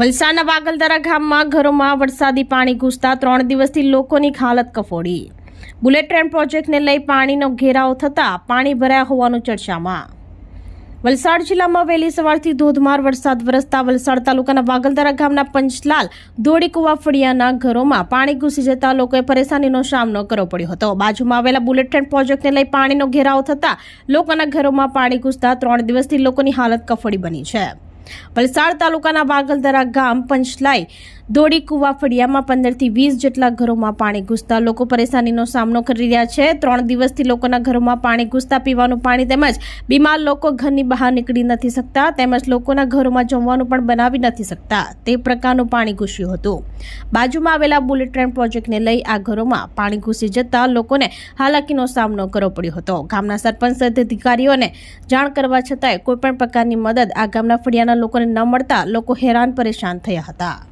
વલસાડના વાગલદરા ગામમાં ઘરોમાં વરસાદી પાણી ઘૂસતા ત્રણ દિવસથી લોકોની હાલત કફોડી. બુલેટ ટ્રેન પ્રોજેક્ટને લઈ પાણીનો ઘેરાવ થતાં પાણી ભરાયા હોવાનું ચર્ચામાં. વલસાડ જિલ્લામાં વહેલી સવારથી ધોધમાર વરસાદ વરસતા વલસાડ તાલુકાના વાગલદરા ગામના પંચલાલ દોડીકુવા ફળિયાના ઘરોમાં પાણી ઘૂસી જતા લોકોએ પરેશાનીનો સામનો કરવો પડ્યો હતો. બાજુમાં આવેલા બુલેટ ટ્રેન પ્રોજેક્ટને લઈ પાણીનો ઘેરાવ થતા લોકોના ઘરોમાં પાણી ઘૂસતા ત્રણ દિવસથી લોકોની હાલત કફોડી બની છે. વલસાડ તાલુકાના વાગલદરા ગામ પંચલાઈ દોડી કુવા ફળિયામાં પંદરથી વીસ જેટલા ઘરોમાં પાણી ઘૂસતા લોકો પરેશાનીનો સામનો કરી રહ્યા છે. ત્રણ દિવસથી લોકોના ઘરોમાં પાણી ઘૂસતા પીવાનું પાણી તેમજ બીમાર લોકો ઘરની બહાર નીકળી નથી શકતા, તેમજ લોકોના ઘરોમાં જમવાનું પણ બનાવી નથી શકતા. તે પ્રકારનું પાણી ઘૂસ્યું હતું. બાજુમાં આવેલા બુલેટ ટ્રેન પ્રોજેક્ટને લઈ આ ઘરોમાં પાણી ઘૂસી જતા લોકોને હાલાકીનો સામનો કરવો પડ્યો હતો. ગામના સરપંચ અધિકારીઓને જાણ કરવા છતાંય કોઈપણ પ્રકારની મદદ આ ગામના ફળિયાના લોકોને ન મળતા લોકો હેરાન પરેશાન થયા હતા.